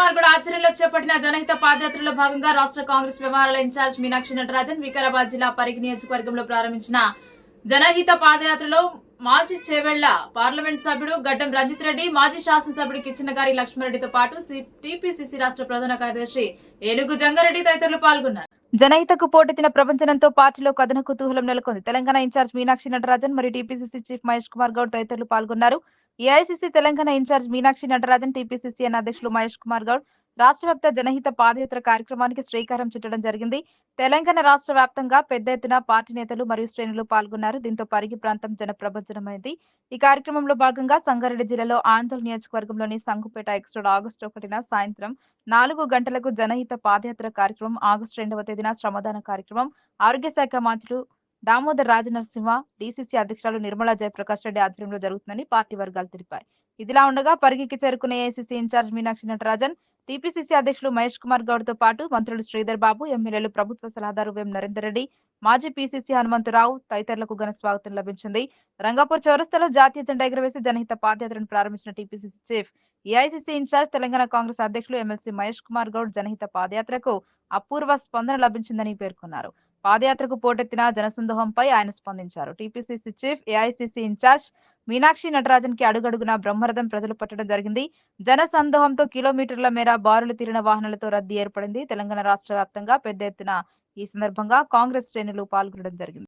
మహేష్ కుమార్ ఆధ్వర్యంలో చేపట్టిన జనహిత పాదయాత్రలో భాగంగా రాష్ట్ర కాంగ్రెస్ వ్యవహారాల ఇన్ఛార్జ్ మీనాక్షి నటరాజన్ వికారాబాద్ జిల్లా పరిగి నియోజకవర్గంలో ప్రారంభించిన జనహిత పాదయాత్రలో మాజీ చేవెళ్ళ పార్లమెంట్ సభ్యుడు గడ్డం రంజిత్ రెడ్డి మాజీ శాసనసభ్యుడు కిచ్చనగారి లక్ష్మారెడ్డితో పాటు టీపీసీసీ రాష్ట్ర ప్రధాన కార్యదర్శి ఏనుగు జంగారెడ్డి తదితరులు పాల్గొన్నారు. జనహితకు పోటెత్తిన ప్రపంచనంతో పార్టీలో కథన కుతూహలం నెలకొంది. తెలంగాణ ఇన్ఛార్జ్ మీనాక్షి నటరాజన్ మరియు టీపీసీసీ చీఫ్ మహేష్ కుమార్ గౌడ్ తదితరులు పాల్గొన్నారు. AICC Telangana incharge Meenakshi Natarajan TPCC అధ్యక్షులు మహేష్ కుమార్ గౌడ్ రాష్ట్ర వ్యాప్త జనహిత పాదయాత్ర కార్యక్రమానికి శ్రీకారం చుట్టడం జరిగింది. తెలంగాణ రాష్ట్ర వ్యాప్తంగా పెద్ద ఎత్తున పార్టీ నేతలు మరియు శ్రేణులు పాల్గొన్నారు. దీంతో పరిగి ప్రాంతం జనప్రభజనమైంది ఈ కార్యక్రమంలో భాగంగా సంగారెడ్డి జిల్లాలో ఆంధ్ర నియోజకవర్గంలోని సంగుపేట ఎక్స్ట్రోడ్ ఆగస్టు ఒకటిన సాయంత్రం నాలుగు గంటలకు జనహిత పాదయాత్ర కార్యక్రమం ఆగస్టు రెండవ తేదీన శ్రమదాన కార్యక్రమం ఆరోగ్య శాఖ మంత్రులు దామోదర్ రాజనరసింహ డీసీసీ అధ్యక్షురాలు నిర్మలా జయప్రకాష్ రెడ్డి ఆధ్వర్యంలో జరుగుతుందని పార్టీ వర్గాలు తెలిపాయి. ఇదిలా ఉండగా పరిగికి చేరుకునే AICC incharge Meenakshi Natarajan TPCC అధ్యక్షులు మహేష్ కుమార్ గౌడ్తో పాటు మంత్రులు శ్రీధర్ బాబు ఎమ్మెల్యేలు ప్రభుత్వ సలహాదారు వేం నరేందర్ రెడ్డి మాజీ పీసీసీ హనుమంతరావు తదితరులకు ఘన స్వాగతం లభించింది. రంగాపూర్ చౌరస్తాలో జాతీయ జెండా ఎగురవేసి జనహిత పాదయాత్రను ప్రారంభించిన TPCC chief AICC incharge Telangana Congress అధ్యక్షులు ఎమ్మెల్సీ మహేష్ కుమార్ గౌడ్ జనహిత పాదయాత్రకు అపూర్వ స్పందన లభించిందని పేర్కొన్నారు. పాదయాత్రకు పోటెత్తిన జనసందోహంపై ఆయన స్పందించారు. TPCC chief AICC incharge Meenakshi నటరాజన్కి అడుగడుగునా బ్రహ్మరథం ప్రజలు పట్టడం జరిగింది. జన సందోహంతో కిలోమీటర్ల మేర బారులు తీరిన వాహనాలతో రద్దీ ఏర్పడింది. తెలంగాణ రాష్ట్ర వ్యాప్తంగా పెద్ద ఎత్తున ఈ సందర్భంగా కాంగ్రెస్ శ్రేణులు పాల్గొనడం జరిగింది.